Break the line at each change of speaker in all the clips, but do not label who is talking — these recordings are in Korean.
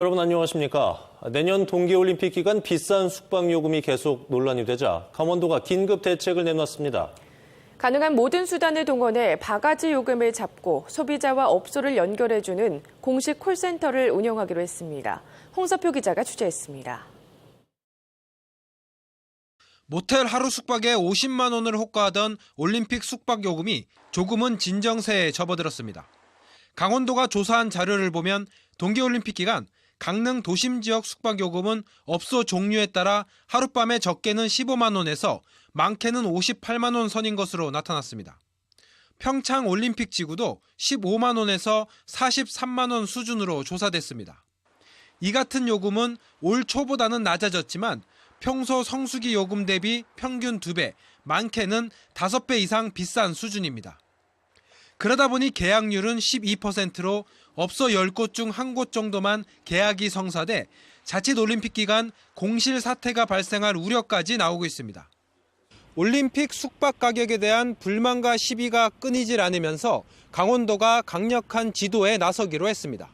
여러분 안녕하십니까? 내년 동계올림픽 기간 비싼 숙박 요금이 계속 논란이 되자 강원도가 긴급 대책을 내놨습니다.
가능한 모든 수단을 동원해 바가지 요금을 잡고 소비자와 업소를 연결해주는 공식 콜센터를 운영하기로 했습니다. 홍서표 기자가 취재했습니다.
모텔 하루 숙박에 50만 원을 호가하던 올림픽 숙박 요금이 조금은 진정세에 접어들었습니다. 강원도가 조사한 자료를 보면 동계올림픽 기간 강릉 도심 지역 숙박 요금은 업소 종류에 따라 하룻밤에 적게는 15만 원에서 많게는 58만 원 선인 것으로 나타났습니다. 평창 올림픽 지구도 15만 원에서 43만 원 수준으로 조사됐습니다. 이 같은 요금은 올 초보다는 낮아졌지만 평소 성수기 요금 대비 평균 2배, 많게는 5배 이상 비싼 수준입니다. 그러다 보니 계약률은 12%로 업소 10곳 중 한 곳 정도만 계약이 성사돼 자칫 올림픽 기간 공실 사태가 발생할 우려까지 나오고 있습니다. 올림픽 숙박 가격에 대한 불만과 시비가 끊이질 않으면서 강원도가 강력한 지도에 나서기로 했습니다.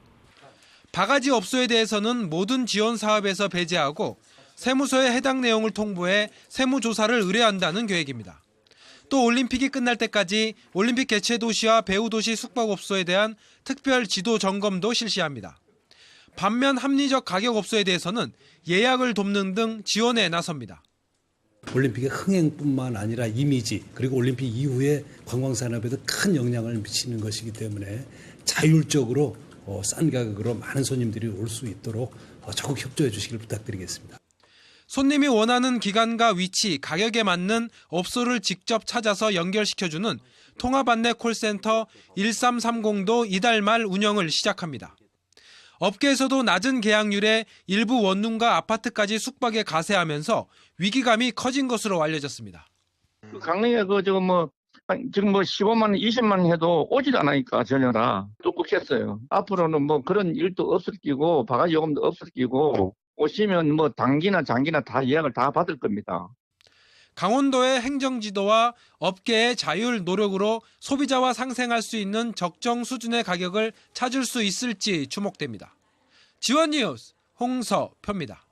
바가지 업소에 대해서는 모든 지원 사업에서 배제하고 세무서에 해당 내용을 통보해 세무조사를 의뢰한다는 계획입니다. 또 올림픽이 끝날 때까지 올림픽 개최 도시와 배후 도시 숙박업소에 대한 특별 지도 점검도 실시합니다. 반면 합리적 가격 업소에 대해서는 예약을 돕는 등 지원에 나섭니다.
올림픽의 흥행뿐만 아니라 이미지 그리고 올림픽 이후에 관광 산업에도 큰 영향을 미치는 것이기 때문에 자율적으로 어, 싼 가격으로 많은 손님들이 올 수 있도록 어, 적극 협조해 주시길 부탁드리겠습니다.
손님이 원하는 기간과 위치, 가격에 맞는 업소를 직접 찾아서 연결시켜주는 통합 안내 콜센터 1330도 이달 말 운영을 시작합니다. 업계에서도 낮은 계약률에 일부 원룸과 아파트까지 숙박에 가세하면서 위기감이 커진 것으로 알려졌습니다.
그 강릉에 그 지금 뭐 한- 지금 뭐 15만 원, 20만 원 해도 오지도 않으니까 전혀라 뚝뚝했어요. 앞으로는 뭐 그런 일도 없을 끼고 바가지 요금도 없을 끼고 오시면 뭐 단기나 장기나 다 예약을 다 받을 겁니다.
강원도의 행정지도와 업계의 자율 노력으로 소비자와 상생할 수 있는 적정 수준의 가격을 찾을 수 있을지 주목됩니다. 지원 뉴스 홍서표입니다.